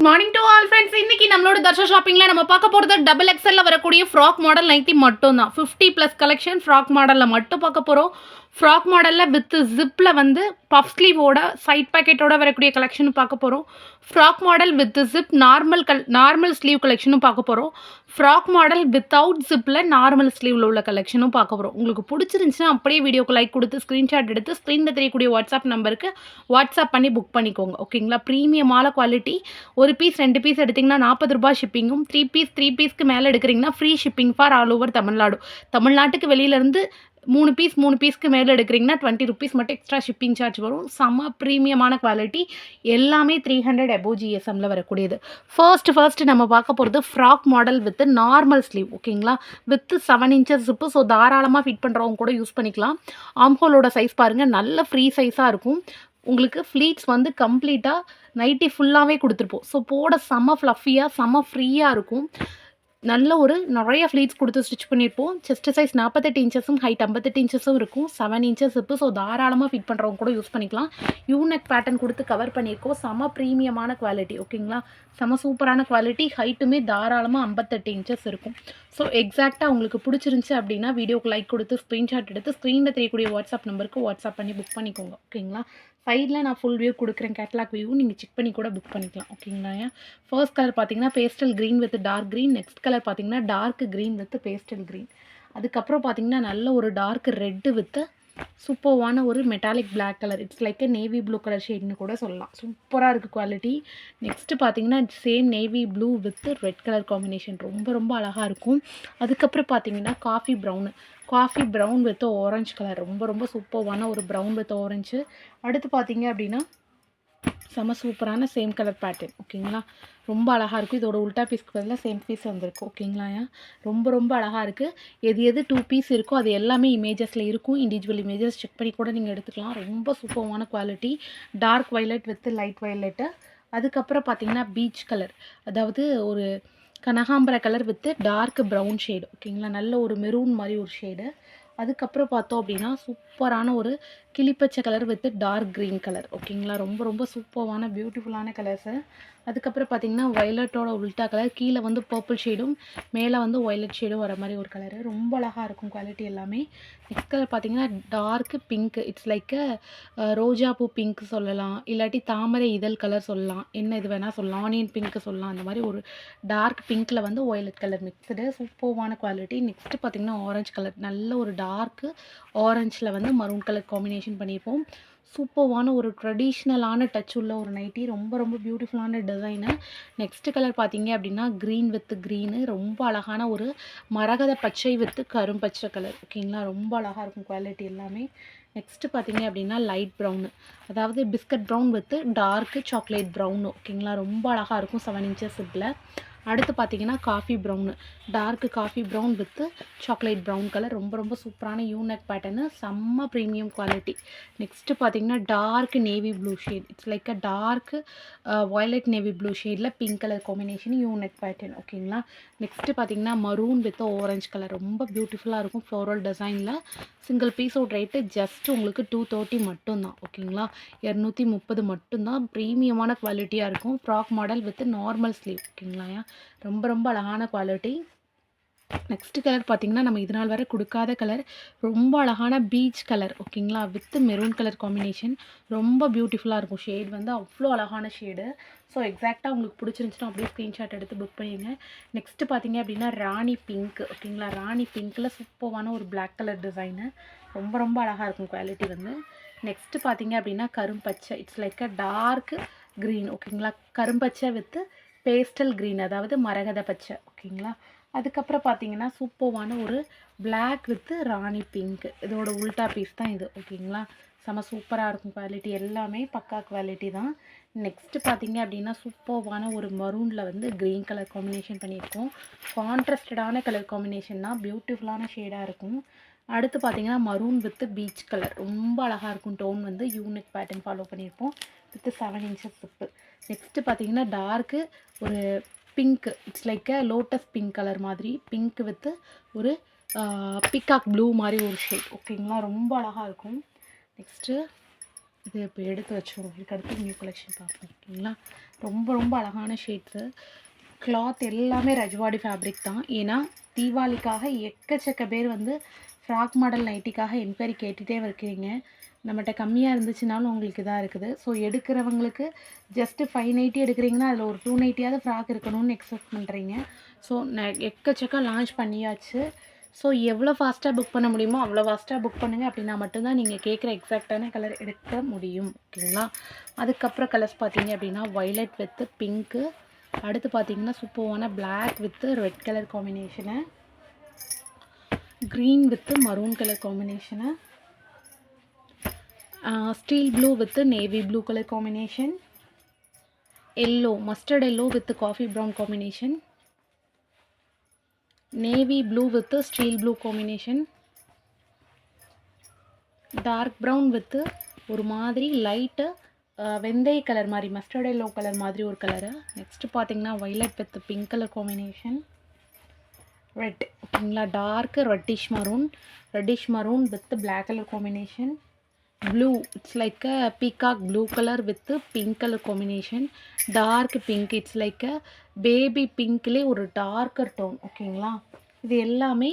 Morning to all friends இன்னைக்கு நம்மளோட தர்ஷா ஷாப்பிங்கில் நம்ம பார்க்க போகிறது டபுள் எக்ஸ்எல்ல வரக்கூடிய ஃப்ராக் மாடல் நைட்டி மட்டும் தான் ஃபிஃப்டி ப்ளஸ் கலெக்ஷன் ஃப்ராக் மாடலில் மட்டும் பார்க்க போகிறோம் ஃப்ராக் மாடலில் வித் ஜிப்பில் வந்து பஃப் ஸ்லீவோட சைட் பேக்கெட்டோட வரக்கூடிய கலெக்ஷன் பார்க்க போகிறோம் frock model with zip normal கல் நார்மல் ஸ்லீவ் கலெக்ஷனும் பார்க்க போகிறோம் ஃப்ராக் மாடல் வித்தவுட் ஜிப்பில் நார்மல் ஸ்லீவில் உள்ள கலெக்ஷனும் பார்க்க போகிறோம் உங்களுக்கு பிடிச்சிருந்துச்சுன்னா அப்படியே வீடியோக்கு லைக் கொடுத்து ஸ்க்ரீன்ஷாட் எடுத்து ஸ்க்ரீனில் தெரியக்கூடிய வாட்ஸ்அப் நம்பருக்கு வாட்ஸ்அப் பண்ணி புக் பண்ணிக்கோங்க. ஓகேங்களா ப்ரீமியமான குவாலிட்டி ஒரு பீஸ் ரெண்டு பீஸ் எடுத்திங்கன்னா நாற்பது ரூபாய் ஷிப்பிங்கும் த்ரீ பீஸ் த்ரீ பீஸ்க்கு மேலே எடுக்கிறீங்கன்னா free shipping for all over Tamil Nadu தமிழ்நாட்டுக்கு வெளியிலேருந்து மூணு பீஸ் மூணு பீஸ்க்கு மேலே எடுக்கிறீங்கன்னா டுவெண்ட்டி ருபீஸ் மட்டும் எக்ஸ்ட்ரா ஷிப்பிங் சார்ஜ் வரும். செம்ம ப்ரீமியமான குவாலிட்டி எல்லாமே த்ரீ ஹண்ட்ரட் அபோ ஜிஎஸ்எம்மில் வரக்கூடியது. ஃபர்ஸ்ட் ஃபர்ஸ்ட் நம்ம பார்க்க போகிறது frock model with normal sleeve ஓகேங்களா with seven inches zip so தாராளமாக ஃபிட் பண்ணுறவங்க கூட யூஸ் பண்ணிக்கலாம். ஆம்ஹோலோட சைஸ் பாருங்கள் நல்ல ஃப்ரீ சைஸாக இருக்கும். உங்களுக்கு ஃப்ளீட்ஸ் வந்து கம்ப்ளீட்டாக நைட்டி ஃபுல்லாகவே கொடுத்துருப்போம். ஸோ போட செம்ம ஃப்ளஃபியாக செம்ம ஃப்ரீயாக இருக்கும். நல்ல ஒரு நிறைய ஃப்ளீட்ஸ் கொடுத்து ஸ்டிச் பண்ணியிருப்போம். செஸ்ட் சைஸ் நாற்பத்தெட்டு இன்ச்சஸும் ஹைட் ஐம்பத்தெட்டு இன்ச்சஸும் இருக்கும். செவன் இன்ச்சஸ் இப்போ ஸோ தாராளமாக ஃபிட் பண்ணுறவங்க கூட யூஸ் பண்ணிக்கலாம். யூனெக் பேட்டர்ன் கொடுத்து கவர் பண்ணியிருக்கோம். செம ப்ரீமியமான குவாலிட்டி ஓகேங்களா செம சூப்பரான குவாலிட்டி ஹைட்டுமே தாராளமாக ஐம்பத்தெட்டு இன்ச்சஸ் இருக்கும். ஸோ எக்ஸாக்டாக உங்களுக்கு பிடிச்சிருந்துச்சி அப்படின்னா வீடியோக்கு லைக் கொடுத்து ஸ்க்ரீன்ஷாட் எடுத்து ஸ்க்ரீனில் தெரியக்கூடிய வாட்ஸ்அப் நம்பருக்கு வாட்ஸ்அப் பண்ணி புக் பண்ணிக்கோங்க ஓகேங்களா சைடில் நான் ஃபுல் வியூ கொடுக்குறேன் கேட்லாக் வியூ நீங்கள் செக் பண்ணி கூட புக் பண்ணிக்கலாம் ஓகேங்களா ஃபர்ஸ்ட் கலர் பார்த்தீங்கன்னா pastel green with dark green next colour colour பார்த்தீங்கன்னா dark green with pastel green அதுக்கப்புறம் பார்த்தீங்கன்னா நல்ல ஒரு டார்க் ரெட்டு வித் சூப்பர்வான ஒரு metallic black colour it's like a navy blue colour ஷேட்னு கூட சொல்லலாம். சூப்பராக இருக்குது குவாலிட்டி நெக்ஸ்ட்டு பார்த்தீங்கன்னா same navy blue with red colour combination ரொம்ப ரொம்ப அழகாக இருக்கும். அதுக்கப்புறம் பார்த்தீங்கன்னா coffee brown coffee brown with orange colour ரொம்ப ரொம்ப சூப்பர்வான ஒரு ப்ரௌன் வித் ஆரஞ்சு அடுத்து பார்த்தீங்க அப்படின்னா செம சூப்பரான சேம் கலர் பேட்டர்ன் ஓகேங்களா ரொம்ப அழகாக இருக்கும். இதோட உல்டா பீஸ்க்கு பதிலாக சேம் பீஸ் வந்திருக்கு ஓகேங்களா ரொம்ப ரொம்ப அழகாக இருக்குது எது எது டூ பீஸ் இருக்கோ அது எல்லாமே இமேஜஸில் இருக்கும். இண்டிவிஜுவல் இமேஜஸ் செக் பண்ணி கூட நீங்கள் எடுத்துக்கலாம். ரொம்ப சூப்பர்வான quality dark violet with light violet அதுக்கப்புறம் பார்த்தீங்கன்னா பீச் கலர் அதாவது ஒரு கனகாம்பர colour with dark brown shade ஓகேங்களா நல்ல ஒரு மெரூன் மாதிரி ஒரு ஷேடு அதுக்கப்புறம் பார்த்தோம் அப்படின்னா சூப்பரான ஒரு கிளிப்பச்சை colour with dark green colour ஓகேங்களா ரொம்ப ரொம்ப சூப்பர்வான பியூட்டிஃபுல்லான கலர்ஸு அதுக்கப்புறம் பார்த்தீங்கன்னா வயலட்டோட உல்ட்டா கலர் கீழே வந்து பர்பிள் ஷேடும் மேலே வந்து வயலட் ஷேடும் வர மாதிரி ஒரு கலரு ரொம்ப அழகாக இருக்கும் குவாலிட்டி எல்லாமே. நெக்ஸ்ட் கலர் பார்த்தீங்கன்னா டார்க் பிங்க் இட்ஸ் லைக் ரோஜா பூ பிங்க் சொல்லலாம். இல்லாட்டி தாமரை இதழ் கலர் சொல்லலாம். என்ன இது வேணால் சொல்லலாம். ஆனியன் பிங்க் சொல்லலாம். அந்த மாதிரி ஒரு டார்க் பிங்க்கில் வந்து ஒயலட் கலர் மிக்சடு சூப்பர்வான குவாலிட்டி நெக்ஸ்ட்டு பார்த்தீங்கன்னா ஆரஞ்சு கலர் நல்ல ஒரு டார்க்கு ஆரஞ்சில் வந்து மரூன் கலர் காம்பினேஷன் பண்ணியிருப்போம். சூப்பர்வான ஒரு ட்ரெடிஷ்னலான டச் உள்ள ஒரு நைட்டி ரொம்ப ரொம்ப பியூட்டிஃபுல்லான டிசைனு நெக்ஸ்ட்டு கலர் பார்த்தீங்க அப்படின்னா க்ரீன் வித் க்ரீனு ரொம்ப அழகான ஒரு மரகத பச்சை வித்து கரும்பச்சை கலர் ஓகேங்களா ரொம்ப அழகாக இருக்கும் குவாலிட்டி எல்லாமே. நெக்ஸ்ட்டு பார்த்தீங்க அப்படின்னா லைட் ப்ரௌனு அதாவது biscuit brown with dark chocolate brown ஓகேங்களா ரொம்ப அழகாக இருக்கும் செவன் இன்ச்சஸ் இதில் அடுத்து பார்த்தீங்கன்னா coffee brown dark coffee brown with chocolate brown colour ரொம்ப ரொம்ப சூப்பரான யூனக் பேட்டர்னு செம்ம ப்ரீமியம் குவாலிட்டி நெக்ஸ்ட்டு பார்த்தீங்கன்னா dark navy blue shade it's like a dark violet navy blue ஷேடில் pink colour combination unique pattern ஓகேங்களா நெக்ஸ்ட்டு பார்த்தீங்கன்னா maroon with orange colour ரொம்ப பியூட்டிஃபுல்லாக இருக்கும் ஃப்ளோரல் டிசைனில் சிங்கிள் பீஸோட ரேட்டு ஜஸ்ட் உங்களுக்கு டூ தேர்ட்டி மட்டும்தான் ஓகேங்களா இரநூத்தி முப்பது மட்டும்தான். ப்ரீமியமான குவாலிட்டியாக இருக்கும். Frock model with normal sleeve ஓகேங்களா ரொம்ப ரொம்ப அழகான குவாலிட்டி நெக்ஸ்ட் கலர் பார்த்தீங்கன்னா நம்ம இது நாள் வரை கொடுக்காத கலர் ரொம்ப அழகான பீச் கலர் ஓகேங்களா? வித் மெரூன் கலர் காம்பினேஷன் ரொம்ப பியூட்டிஃபுல்லாக இருக்கும். ஷேட் வந்து அவ்வளோ அழகான ஷேடு ஸோ எக்ஸாக்டாக உங்களுக்கு பிடிச்சிருந்துச்சுன்னா அப்படியே ஸ்க்ரீன்ஷாட் எடுத்து புக் பண்ணிடுங்க நெக்ஸ்ட்டு பார்த்தீங்க அப்படின்னா ராணி பிங்க் ஓகேங்களா? ராணி பிங்க்கில் சூப்பரான ஒரு பிளாக் கலர் டிசைனு ரொம்ப ரொம்ப அழகாக இருக்கும் குவாலிட்டி வந்து. நெக்ஸ்ட்டு பார்த்தீங்க அப்படின்னா கரும்பச்சை. It's like a dark green ஓகேங்களா? கரும்பச்சை வித்து பேஸ்டல் க்ரீன் அதாவது மரகத பச்சை ஓகேங்களா? அதுக்கப்புறம் பார்த்தீங்கன்னா சூப்பர்வான ஒரு பிளாக் வித்து ராணி பிங்க் இதோட உல்டா பீஸ் தான் இது ஓகேங்களா? செம சூப்பராக இருக்கும் குவாலிட்டி எல்லாமே பக்கா குவாலிட்டி தான். நெக்ஸ்ட்டு பார்த்தீங்க அப்படின்னா சூப்பர்வான ஒரு மரூனில் வந்து க்ரீன் கலர் காம்பினேஷன் பண்ணியிருக்கோம். கான்ட்ராஸ்டடான கலர் காம்பினேஷன் தான். பியூட்டிஃபுல்லான ஷேடாக இருக்கும். அடுத்து பார்த்தீங்கன்னா மரூன் வித் பீச் கலர் ரொம்ப அழகாக இருக்கும். டோன் வந்து யூனிக் பேட்டர்ன் ஃபாலோ பண்ணியிருப்போம். With seven inches zip next பார்த்தீங்கன்னா டார்க்கு ஒரு pink it's like a lotus pink colour மாதிரி. பிங்க் வித்து ஒரு பிகாக் ப்ளூ மாதிரி ஒரு ஷேட் ஓகேங்களா ரொம்ப அழகாக இருக்கும். நெக்ஸ்ட்டு இது இப்போ எடுத்து வச்சிருவோம். இதுக்கு அடுத்து நியூ கலெக்ஷன் பார்ப்போம். ஓகேங்களா? ரொம்ப ரொம்ப அழகான ஷேட்ஸு கிளாத் எல்லாமே ரஜ்வாடி ஃபேப்ரிக் தான். ஏன்னா தீபாவளிக்காக எக்கச்சக்க பேர் வந்து ஃப்ராக் மாடல் நைட்டிக்காக என்கொயரி கேட்டுகிட்டே இருக்கிறீங்க நம்மகிட்ட கம்மியாக இருந்துச்சுனாலும் உங்களுக்கு இதாக இருக்குது. ஸோ எடுக்கிறவங்களுக்கு ஜஸ்ட்டு ஃபைவ் நைட்டி எடுக்கிறீங்கன்னா அதில் ஒரு டூ நைட்டியாவது ஃப்ராக் இருக்கணும்னு எக்ஸ்பெக்ட் பண்ணுறீங்க ஸோ நான் எக்கச்சக்கம் லான்ச் பண்ணியாச்சு. ஸோ எவ்வளோ ஃபாஸ்ட்டாக புக் பண்ண முடியுமோ அவ்வளோ ஃபாஸ்ட்டாக புக் பண்ணுங்கள் அப்படின்னா மட்டும்தான் நீங்கள் கேட்குற எக்ஸாக்டான கலர் எடுக்க முடியும். ஓகேங்களா? அதுக்கப்புறம் கலர்ஸ் பார்த்தீங்க அப்படின்னா வைலட் வித்து பிங்க்கு அடுத்து பார்த்தீங்கன்னா சூப்பரான black with red colour காம்பினேஷனை green with maroon colour combination steel blue with navy blue colour combination yellow mustard yellow with coffee brown combination navy blue with steel blue combination dark brown with ஒரு மாதிரி light வெந்தய colour மாதிரி mustard yellow colour மாதிரி ஒரு colour next பார்த்தீங்கன்னா violet with pink colour combination red ஓகேங்களா? Dark reddish maroon reddish maroon with black colour combination blue it's like a peacock blue colour with pink colour combination dark pink it's like a baby பிங்க்லேயே ஒரு darker tone ஓகேங்களா? இது எல்லாமே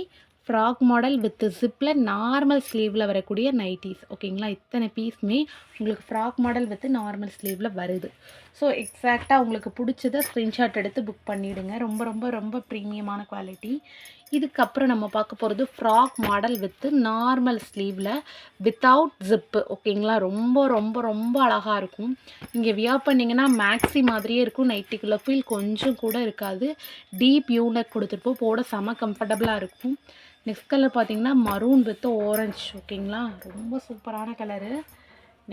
frock model with ஜிப்பில் normal ஸ்லீவில் வரக்கூடிய nighties. ஓகேங்களா? இத்தனை பீஸுமே உங்களுக்கு ஃப்ராக் மாடல் வித் நார்மல் ஸ்லீவில் வருது. ஸோ எக்ஸாக்டாக உங்களுக்கு பிடிச்சத ஸ்க்ரீன்ஷாட் எடுத்து புக் பண்ணிவிடுங்க ரொம்ப ரொம்ப ரொம்ப ப்ரீமியமான குவாலிட்டி இதுக்கப்புறம் நம்ம பார்க்க போகிறது ஃப்ராக் மாடல் வித்து நார்மல் ஸ்லீவில் வித்தவுட் ஜிப்பு ஓகேங்களா ரொம்ப ரொம்ப ரொம்ப அழகாக இருக்கும். இங்கே வியர் பண்ணிங்கன்னா மேக்ஸி மாதிரியே இருக்கும். நைட்டிக்குள்ளே ஃபீல் கொஞ்சம் கூட இருக்காது. டீப் யூனக் கொடுத்துட்டு போட செம கம்ஃபர்டபுளாக இருக்கும். நெக்ஸ்ட் கலர் பார்த்தீங்கன்னா மரூன் வித் ஆரஞ்ச் ஓகேங்களா ரொம்ப சூப்பரான கலரு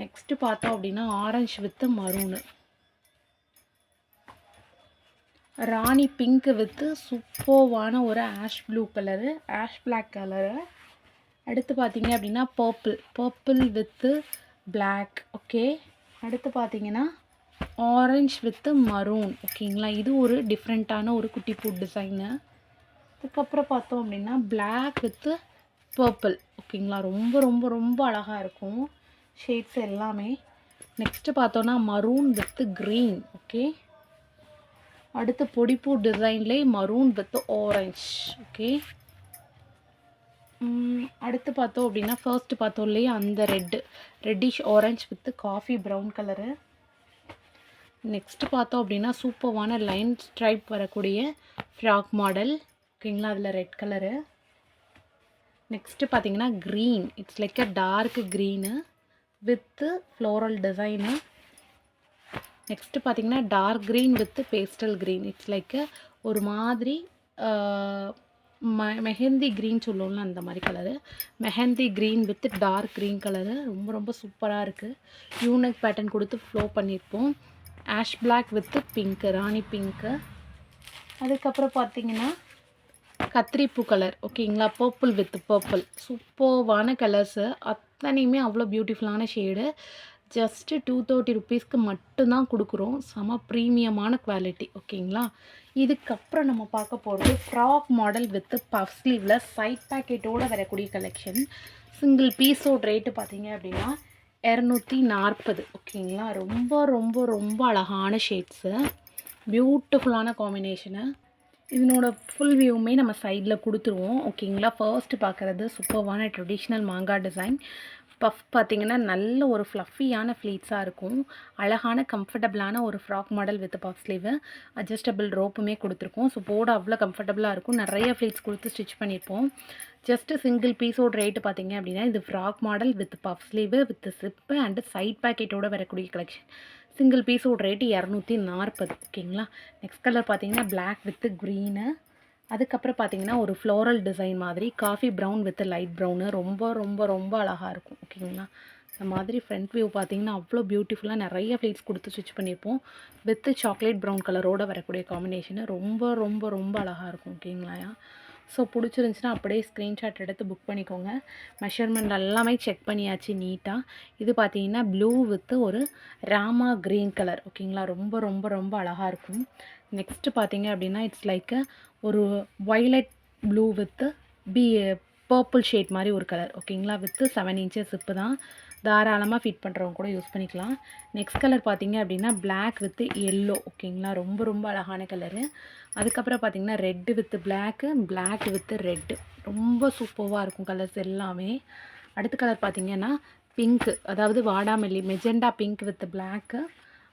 நெக்ஸ்ட்டு பார்த்தோம் அப்படின்னா orange with maroon rani pink with சூப்பர்வான ஒரு ash blue colour ash black colour அடுத்து பார்த்தீங்க அப்படின்னா purple purple with black okay அடுத்து பார்த்தீங்கன்னா ஆரஞ்ச் வித்து மரூன் ஓகேங்களா இது ஒரு டிஃப்ரெண்ட்டான ஒரு குட்டி ஃபுட் டிசைனு அதுக்கப்புறம் பார்த்தோம் அப்படின்னா பிளாக் வித்து பர்பிள் ஓகேங்களா ரொம்ப ரொம்ப ரொம்ப அழகாக இருக்கும். ஷேட்ஸ் எல்லாமே. நெக்ஸ்ட்டு பார்த்தோன்னா மரூன் வித்து க்ரீன் ஓகே அடுத்து பொடிப்பூ டிசைன்லேயே மரூன் வித் ஆரஞ்ச் ஓகே அடுத்து பார்த்தோம் அப்படின்னா ஃபர்ஸ்ட் பார்த்தோம் இல்லையா அந்த red reddish orange with coffee brown colour next பார்த்தோம் அப்படின்னா சூப்பர்வான லைன் ஸ்ட்ரைப் வரக்கூடிய ஃப்ராக் மாடல் ஓகேங்களா அதில் ரெட் கலரு நெக்ஸ்ட்டு பார்த்தீங்கன்னா green it's like a dark green with floral design next பார்த்தீங்கன்னா dark green with pastel green it's like ஒரு மாதிரி ம மெஹந்தி க்ரீன் சொல்லுவோம்ல அந்த மாதிரி colour mehndi green with dark green colour ரொம்ப ரொம்ப சூப்பராக இருக்குது யூனிக் பேட்டர்ன் கொடுத்து ஃப்ளோ பண்ணியிருப்போம் ash black with pink rani pink அதுக்கப்புறம் பார்த்தீங்கன்னா கத்திரிப்பூ கலர் ஓகேங்களா பர்பிள் வித் பர்பிள் சூப்பர்வான கலர்ஸு அத்தனையுமே அவ்வளோ பியூட்டிஃபுல்லான ஷேடு ஜஸ்ட்டு டூ தேர்ட்டி ருப்பீஸ்க்கு மட்டும்தான் கொடுக்குறோம். செம ப்ரீமியமான குவாலிட்டி ஓகேங்களா இதுக்கப்புறம் நம்ம பார்க்க போகிறது ஃப்ராக் மாடல் வித் பஃப் ஸ்லீவில் சைட் பேக்கெட்டோடு வரக்கூடிய கலெக்ஷன் சிங்கிள் பீஸோட ரேட்டு பார்த்தீங்க அப்படின்னா இரநூத்தி நாற்பது ஓகேங்களா ரொம்ப ரொம்ப ரொம்ப அழகான ஷேட்ஸு பியூட்டிஃபுல்லான காம்பினேஷனு இதனோட ஃபுல் வியூவுமே நம்ம சைடில் கொடுத்துருவோம் ஓகேங்களா ஃபர்ஸ்ட் பார்க்குறது சூப்பர்வான ட்ரெடிஷ்னல் மாங்காய் டிசைன் பஃப் பார்த்தீங்கன்னா நல்ல ஒரு ஃப்ளஃபியான ஃப்ளீட்ஸாக இருக்கும். அழகான கம்ஃபர்டபுளான ஒரு frock model with puff sleeve. Adjustable ரோப்புமே கொடுத்துருக்கோம். ஸோ போட அவ்வளோ கம்ஃபர்டபுளாக இருக்கும். நிறைய ஃப்ளீட்ஸ் கொடுத்து ஸ்டிச் பண்ணியிருப்போம். ஜஸ்ட்டு சிங்கிள் பீஸோட ரேட்டு பார்த்தீங்க அப்படின்னா இது frock model with puff sleeve with zip and side பேக்கெட்டோட வரக்கூடிய கலெக்ஷன். சிங்கிள் பீஸோட ரேட்டு இரநூத்தி நாற்பது. ஓகேங்களா? நெக்ஸ்ட் கலர் பார்த்திங்கன்னா பிளாக் வித் க்ரீனு. அதுக்கப்புறம் பார்த்தீங்கன்னா ஒரு ஃப்ளோரல் டிசைன் மாதிரி coffee brown with light brown ரொம்ப ரொம்ப ரொம்ப அழகாக இருக்கும் ஓகேங்களா இந்த மாதிரி ஃப்ரண்ட் வியூ பார்த்தீங்கன்னா அவ்வளோ பியூட்டிஃபுல்லாக நிறைய ஃப்ளீட்ஸ் கொடுத்து ஸ்டிச் பண்ணியிருப்போம் வித் சாக்லேட் ப்ரௌன் கலரோடு வரக்கூடிய காம்பினேஷனு ரொம்ப ரொம்ப ரொம்ப அழகாக இருக்கும் ஓகேங்களா ஸோ பிடிச்சிருந்துச்சின்னா அப்படியே ஸ்க்ரீன்ஷாட் எடுத்து புக் பண்ணிக்கோங்க. மெஷர்மெண்ட் எல்லாமே செக் பண்ணியாச்சு நீட்டாக இது பார்த்தீங்கன்னா ப்ளூ வித்து ஒரு ராமா க்ரீன் கலர் ஓகேங்களா ரொம்ப ரொம்ப ரொம்ப அழகாக இருக்கும். நெக்ஸ்ட்டு பார்த்தீங்க அப்படின்னா இட்ஸ் லைக் ஒரு வைலட் ப்ளூ வித்து பி பர்பிள் ஷேட் மாதிரி ஒரு கலர் ஓகேங்களா வித்து செவன் இன்ச்சஸ் இப்போ தான். தாராளமாக ஃபிட் பண்ணுறவங்க கூட யூஸ் பண்ணிக்கலாம். நெக்ஸ்ட் கலர் பார்த்திங்க அப்படின்னா பிளாக் வித் எல்லோ ஓகேங்களா ரொம்ப ரொம்ப அழகான கலரு அதுக்கப்புறம் பார்த்திங்கன்னா red with black black with red ரொம்ப சூப்பராக இருக்கும் கலர்ஸ் எல்லாமே. அடுத்த கலர் பார்த்திங்கன்னா பிங்க்கு அதாவது வாடாமல்லி மெஜெண்டா பிங்க் வித் பிளாக்கு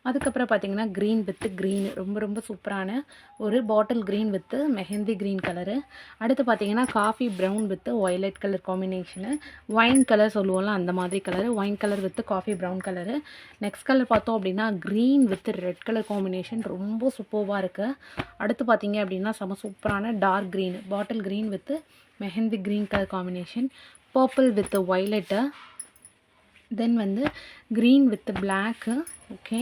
அதுக்கப்புறம் பார்த்தீங்கன்னா க்ரீன் வித் க்ரீன் ரொம்ப ரொம்ப சூப்பரான ஒரு bottle green with mehndi green colour அடுத்து பார்த்தீங்கன்னா coffee brown with violet colour combination wine colour சொல்லுவோம்ல அந்த மாதிரி colour wine colour with coffee brown colour next colour பார்த்தோம் அப்படின்னா green with red colour combination ரொம்ப சூப்பர்வாக இருக்குது அடுத்து பார்த்தீங்க அப்படின்னா செம சூப்பரான dark green bottle green with mehndi green colour combination purple with violet then வந்து green with black okay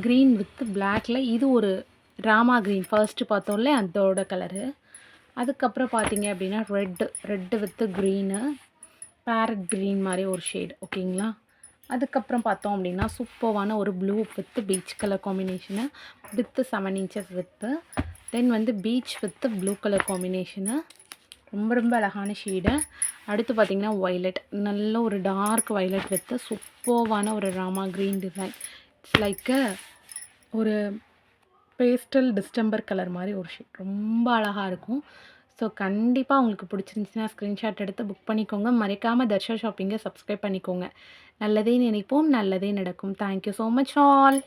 green with பிளாக்ல இது ஒரு ராமா க்ரீன் ஃபர்ஸ்ட்டு பார்த்தோம்ல அதோட கலரு அதுக்கப்புறம் பார்த்தீங்க அப்படின்னா red red with green parrot green மாதிரி ஒரு ஷேடு ஓகேங்களா அதுக்கப்புறம் பார்த்தோம் அப்படின்னா சூப்பர்வான ஒரு blue with peach colour combination with seven inches with then வந்து peach with blue colour combination ரொம்ப ரொம்ப அழகான ஷேடு அடுத்து பார்த்தீங்கன்னா ஒய்லெட் நல்ல ஒரு டார்க் ஒய்லட் வித்து சூப்பர்வான ஒரு ராமா க்ரீன் டிசைன் லைக் ஒரு பேஸ்டல் டிஸ்டம்பர் கலர் மாதிரி ஒரு ஷேட் ரொம்ப அழகாக இருக்கும். ஸோ கண்டிப்பாக உங்களுக்கு பிடிச்சிருந்துச்சின்னா ஸ்க்ரீன்ஷாட் எடுத்து புக் பண்ணிக்கோங்க. மறைக்காமல் தர்ஷா ஷாப்பிங்கை சப்ஸ்கிரைப் பண்ணிக்கோங்க. நல்லதே நினைப்போம் நல்லதே நடக்கும். Thank you so much all